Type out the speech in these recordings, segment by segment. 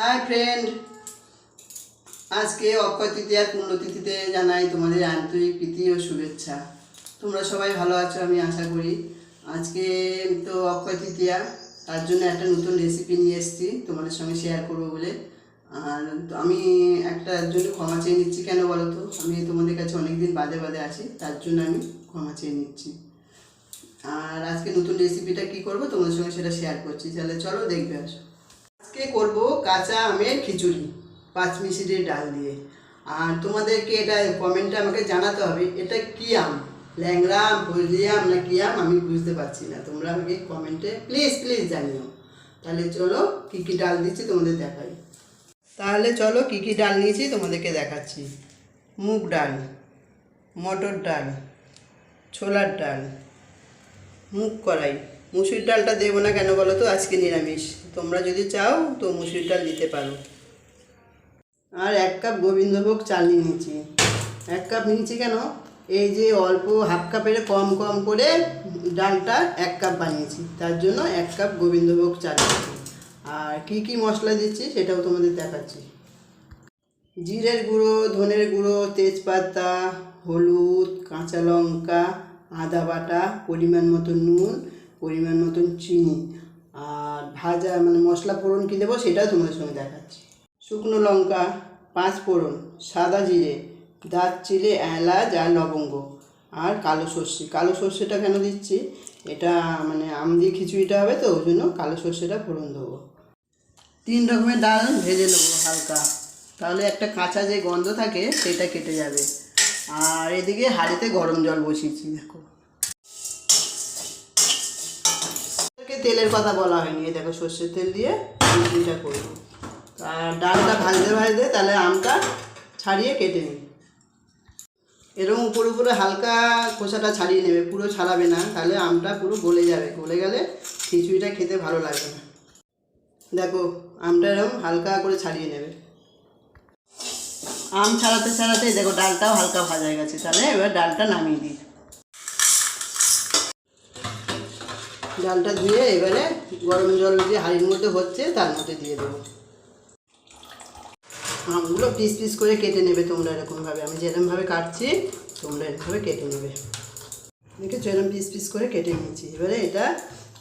Hi friend আজকে অক্ষয় তৃতীয়ার পুণ্যতিথিতে জানাই তোমাদের আন্তরিক প্রীতি ও শুভেচ্ছা। তোমরা সবাই ভালো আছো, আমি আশা করি। আজকে তো অক্ষয় তৃতীয়া তার জন্য একটা নতুন রেসিপি নিয়ে এসেছি, তোমাদের সঙ্গে শেয়ার করব বলে। আর আমি একটা জন্য ক্ষমা চেয়ে নিচ্ছি কেন বলো তো আমি তোমাদের কাছে অনেকদিন বাদে বাদে আছি, তার জন্য আমি ক্ষমা চেয়ে নিচ্ছি। আর আজকে নতুন রেসিপিটা কি করব? তোমাদের সঙ্গে সেটা শেয়ার করছি। তাহলে চলো দেখবে আসো। আজকে করব কাঁচা আমের খিচুড়ি, পাঁচ মিশিরির ডাল দিয়ে। আর তোমাদেরকে এটা কমেন্টে আমাকে জানাতে হবে, এটা কি আম? ল্যাংড়া আম, হলদি আম না কি আম? আমি বুঝতে পারছি না, তোমরা আমাকে কমেন্টে প্লিজ প্লিজ জানিও। তাহলে চলো কী কী ডাল দিচ্ছি তোমাদের দেখাই। তাহলে চলো কী কী ডাল নিয়েছি তোমাদেরকে দেখাচ্ছি। মুগ ডাল, মটর ডাল, ছোলার ডাল, মুগ কড়াই। মুসুর ডালটা দেবো না কেন বলো তো? আজকে নিরামিষ। তোমরা যদি চাও তো মুসুর ডাল দিতে পারো। আর এক কাপ গোবিন্দভোগ চাল নিয়েছি। এক কাপ নিয়েছি কেন? এই যে অল্প হাফ কাপের কম কম করে ডালটা এক কাপ বানিয়েছি। তার জন্য এক কাপ গোবিন্দভোগ চাল নিয়েছি। আর কি কি মশলা দিচ্ছি সেটাও তোমাদের দেখাচ্ছি। জিরের গুঁড়ো, ধনের গুঁড়ো, তেজপাতা, হলুদ, কাঁচা লঙ্কা, আদা বাটা, পরিমাণ মতো নুন পরিমাণ মতন চিনি আর ভাজা মানে মশলা ফোড়ন কী দেবো সেটাও তোমাদের সঙ্গে দেখাচ্ছি। শুকনো লঙ্কা, পাঁচ ফোড়ন, সাদা জিরে, দারচিনি, এলাচ আর লবঙ্গ আর কালো সর্ষে। কালো সর্ষেটা কেন দিচ্ছি? এটা মানে আম দিয়ে খিচুড়িটা হবে তো, ওই জন্য কালো সর্ষেটা ফোড়ন দেবো। তিন রকমের ডাল ভেজে নেব হালকা। তাহলে একটা কাঁচা যে গন্ধ থাকে, সেটা কেটে যাবে। আর এদিকে হাঁড়িতে গরম জল বসিয়েছি, দেখো। তেলের কথা বলা হয়নি। এই দেখো সর্ষের তেল দিয়ে খিচুড়িটা করব। আর ডালটা ভাজতে ভাজতে তাহলে আমটা ছাড়িয়ে কেটে নিই। এরকম উপরে উপরে হালকা খোসাটা ছাড়িয়ে নেবে, পুরো ছাড়াবে না। তাহলে আমটা পুরো গলে যাবে। গলে গেলে খিচুড়িটা খেতে ভালো লাগবে না। দেখো, আমটা এরকম হালকা করে ছাড়িয়ে নেবে। আম ছাড়াতে ছাড়াতে দেখো ডালটাও হালকা ভাজা গেছে। তাহলে এবার ডালটা নামিয়ে দিই। ডালটা ধুয়ে এবারে গরম জল যে হাঁড়ির মধ্যে হচ্ছে তার মধ্যে দিয়ে দেবো। আমগুলো পিস পিস করে কেটে নেবে তোমরা এরকমভাবে। আমি যেরকমভাবে কাটছি, তোমরা এরকমভাবে কেটে নেবে। দেখেছ, এরকম পিস পিস করে কেটে নিয়েছি। এবারে এটা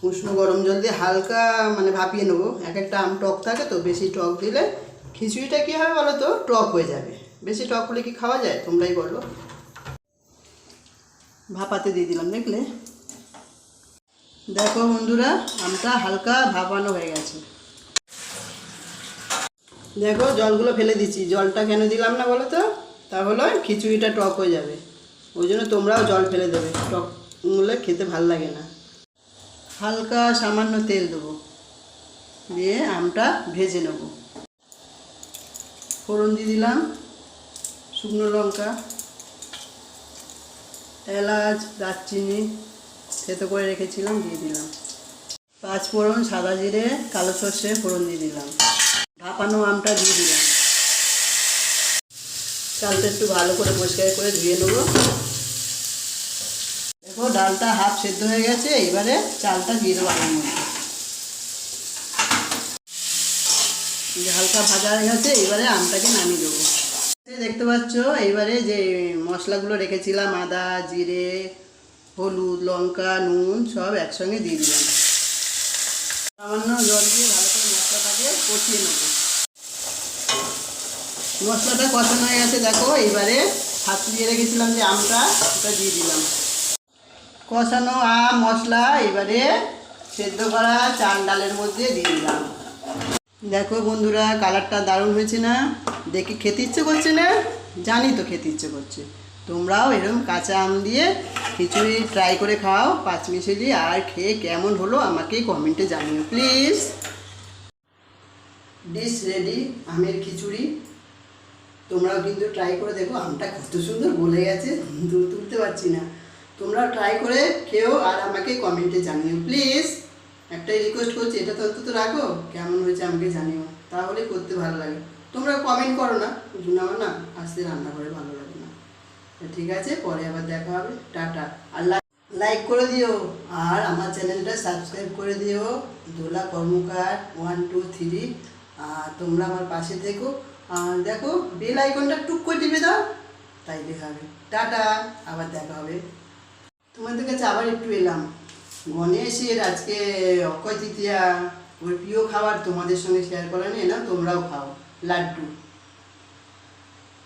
উষ্ণ গরম জল দিয়ে হালকা মানে ভাপিয়ে নেব। এক একটা আম টক থাকে তো, বেশি টক দিলে খিচুড়িটা কী হবে বলো তো? টক হয়ে যাবে। বেশি টক হলে কি খাওয়া যায়? তোমরাই বলো। ভাপাতে দিয়ে দিলাম, দেখলে? দেখো বন্ধুরা, আমটা হালকা ভাপানো হয়ে গেছে। দেখো, জলগুলো ফেলে দিচ্ছি। জলটা কেন দিলাম না বলো তো? তাহলে খিচুড়িটা টক হয়ে যাবে। ওই জন্য তোমরাও জল ফেলে দেবে। টক হলে খেতে ভালো লাগে না। হালকা সামান্য তেল দেবো। দিয়ে আমটা ভেজে নেব। ফোড়ন দিয়ে দিলাম, শুকনো লঙ্কা, এলাচ, দারচিনি থেতো করে রেখেছিলাম, দিয়ে দিলাম। পাঁচ ফোড়ন সাদা জিরে, কালো সর্ষে ফোড়ন দিয়ে দিলাম। ভাপানো আমটা দিয়ে দিলাম। চালটা একটু ভালো করে পরিষ্কার করে ধুয়ে নেব। দেখো, ডালটা হাফ সেদ্ধ হয়ে গেছে, এবারে চালটা দিয়ে দেবো আমের মধ্যে। হালকা ভাজা হয়ে গেছে, এবারে আমটাকে নামিয়ে দেবো। দেখতে পাচ্ছ এইবারে যে মশলাগুলো রেখেছিলাম, আদা, জিরে হলুদ, লঙ্কা, নুন সব একসঙ্গে দিয়ে দিলাম। সামান্য জল দিয়ে ভালো করে মশলাটাকে কষিয়ে নেব। মশলাটা কষানো হয়ে গেছে, দেখো এইবারে হাত দিয়ে রেখেছিলাম যে আমটা ওটা দিয়ে দিলাম। কষানো আম, মশলা, এবারে সেদ্ধ করা চাল ডালের মধ্যে দিয়ে দিলাম। দেখো বন্ধুরা, কালারটা দারুণ হয়েছে না? দেখে খেতে ইচ্ছে করছে না? জানি তো খেতে ইচ্ছে করছে। তোমরাও এরকম কাঁচা আম দিয়ে খিচুড়ি ট্রাই করে খাও পাঁচ মিশিয়ে আর খেয়ে কেমন হলো আমাকে কমেন্টে জানিও প্লিজ ডিশ রেডি আমের খিচুড়ি। তোমরাও কিন্তু ট্রাই করে দেখো, আমটা কত সুন্দর গলে গেছে দূর তুলতে পারছি না। তোমরা ট্রাই করে খেও আর আমাকে কমেন্টে জানিও প্লিজ একটাই রিকোয়েস্ট করছি, এটা তো অন্তত রাখো, কেমন হয়েছে আমাকে জানিও, তাহলে করতে ভালো লাগে। তোমরা কমেন্ট করো না আমার না আসতে রান্না করে ভালো লাগে। ঠিক আছে, পরে আবার দেখা হবে। টাটা। আর লাইক করে দিও। আর আমার চ্যানেলটা সাবস্ক্রাইব করে দিও। Dola Karmakar one two three আর তোমরা আমার পাশে থেকো। আর দেখো বেল আইকনটা টুক করে টিপে দাও। তাই দেখাবে টাটা। আবার দেখা হবে। তোমাদের কাছে আবার একটু এলাম। গণেশের আজকে অক্ষয় তৃতীয়া। ওর প্রিয় খাবার তোমাদের সঙ্গে শেয়ার করা নিয়ে না তোমরাও খাও। লাড্ডু।